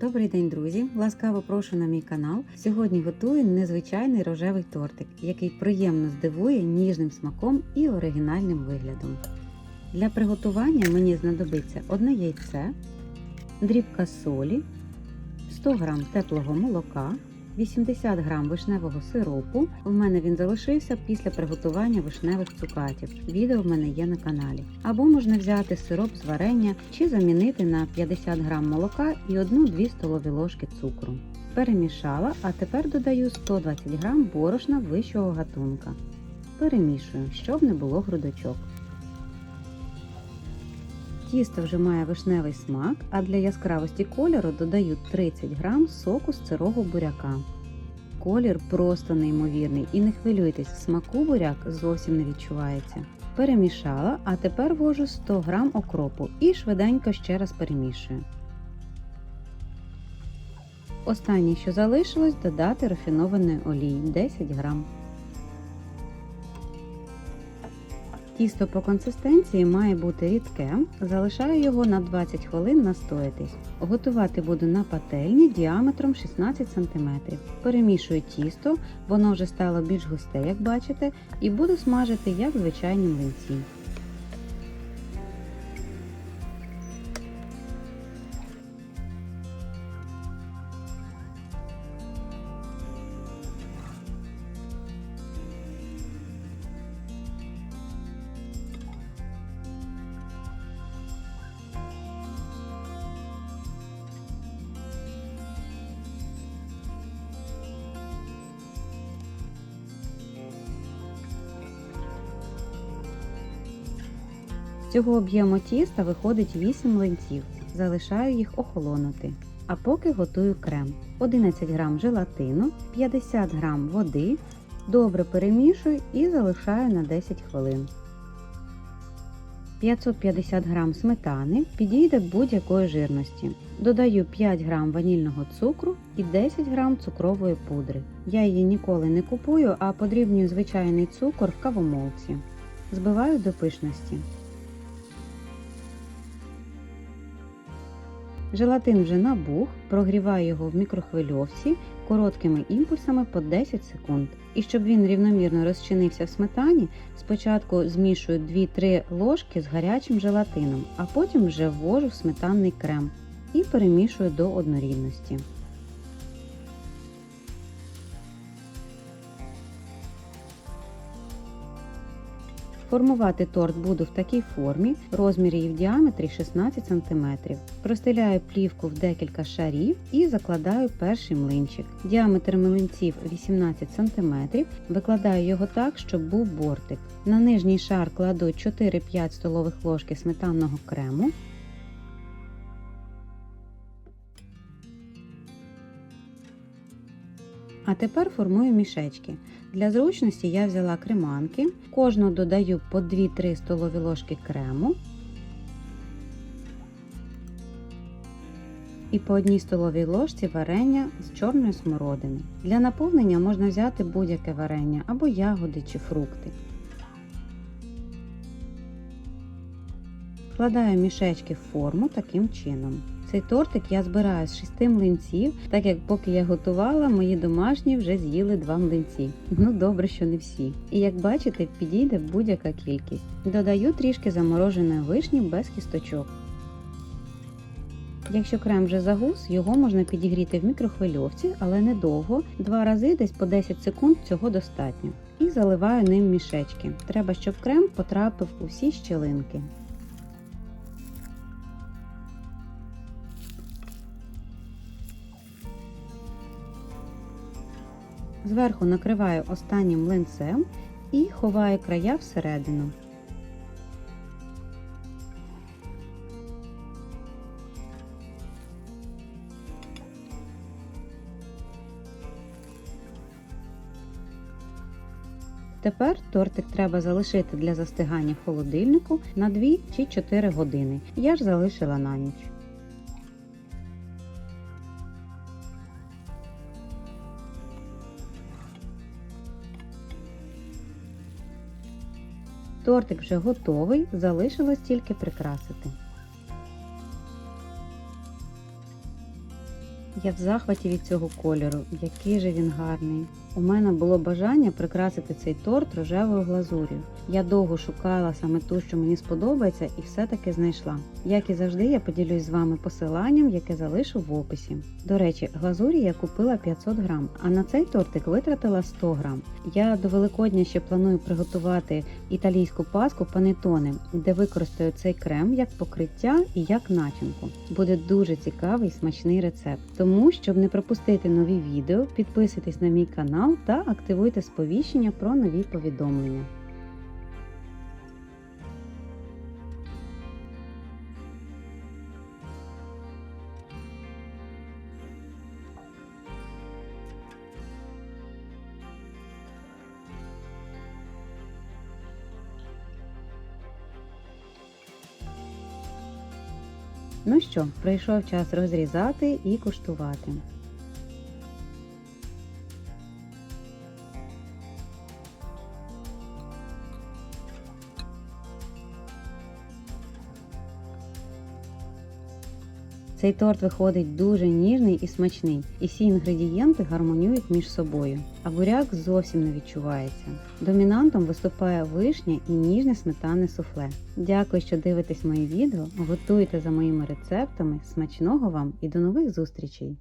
Добрий день, друзі! Ласкаво прошу на мій канал. Сьогодні готую незвичайний рожевий тортик, який приємно здивує ніжним смаком і оригінальним виглядом. Для приготування мені знадобиться одне яйце, дрібка солі, 100 г теплого молока, 80 г вишневого сиропу. У мене він залишився після приготування вишневих цукатів. Відео в мене є на каналі. Або можна взяти сироп з варення чи замінити на 50 г молока і 1-2 столові ложки цукру. Перемішала, а тепер додаю 120 г борошна вищого гатунка. Перемішую, щоб не було грудочок. Тісто вже має вишневий смак, а для яскравості кольору додаю 30 г соку з сирого буряка. Колір просто неймовірний і не хвилюйтесь, смаку буряк зовсім не відчувається. Перемішала, а тепер ввожу 100 г окропу і швиденько ще раз перемішую. Останнє, що залишилось, додати рафінованої олії 10 г. Тісто по консистенції має бути рідке, залишаю його на 20 хвилин настоятись. Готувати буду на пательні діаметром 16 см. Перемішую тісто, воно вже стало більш густе, як бачите, і буду смажити як звичайні млинці. З цього об'єму тіста виходить 8 млинців. Залишаю їх охолонути. А поки готую крем. 11 г желатину, 50 г води. Добре перемішую і залишаю на 10 хвилин. 550 г сметани підійде будь-якої жирності. Додаю 5 г ванільного цукру і 10 г цукрової пудри. Я її ніколи не купую, а подрібнюю звичайний цукор в кавомолці. Збиваю до пишності. Желатин вже набух, прогріваю його в мікрохвильовці короткими імпульсами по 10 секунд. І щоб він рівномірно розчинився в сметані, спочатку змішую 2-3 ложки з гарячим желатином, а потім вже ввожу в сметанний крем і перемішую до однорідності. Формувати торт буду в такій формі, розмір її в діаметрі 16 см. Простеляю плівку в декілька шарів і закладаю перший млинчик. Діаметр млинців 18 см. Викладаю його так, щоб був бортик. На нижній шар кладу 4-5 столових ложки сметанного крему. А тепер формую мішечки. Для зручності я взяла креманки, кожну додаю по 2-3 столові ложки крему і по одній столовій ложці варення з чорної смородини. Для наповнення можна взяти будь-яке варення або ягоди чи фрукти. Вкладаю мішечки в форму таким чином. Цей тортик я збираю з 6 млинців, так як поки я готувала, мої домашні вже з'їли 2 млинці. Ну добре, що не всі. І як бачите, підійде будь-яка кількість. Додаю трішки замороженої вишні без кісточок. Якщо крем вже загус, його можна підігріти в мікрохвильовці, але недовго, два рази десь по 10 секунд цього достатньо. І заливаю ним мішечки. Треба, щоб крем потрапив у всі щілинки. Зверху накриваю останнім млинцем і ховаю края всередину. Тепер тортик треба залишити для застигання в холодильнику на 2 чи 4 години. Я ж залишила на ніч. Тортик вже готовий, залишилось тільки прикрасити. Я в захваті від цього кольору, який же він гарний. У мене було бажання прикрасити цей торт рожевою глазур'ю. Я довго шукала саме ту, що мені сподобається, і все-таки знайшла. Як і завжди, я поділюсь з вами посиланням, яке залишу в описі. До речі, глазурі я купила 500 грам, а на цей тортик витратила 100 грам. Я до Великодня ще планую приготувати італійську паску панетоне, де використаю цей крем як покриття і як начинку. Буде дуже цікавий смачний рецепт. Тому, щоб не пропустити нові відео, підписуйтесь на мій канал та активуйте сповіщення про нові повідомлення. Ну що, прийшов час розрізати і куштувати. Цей торт виходить дуже ніжний і смачний, і всі інгредієнти гармонюють між собою, а буряк зовсім не відчувається. Домінантом виступає вишня і ніжне сметане суфле. Дякую, що дивитесь мої відео, готуйте за моїми рецептами. Смачного вам і до нових зустрічей!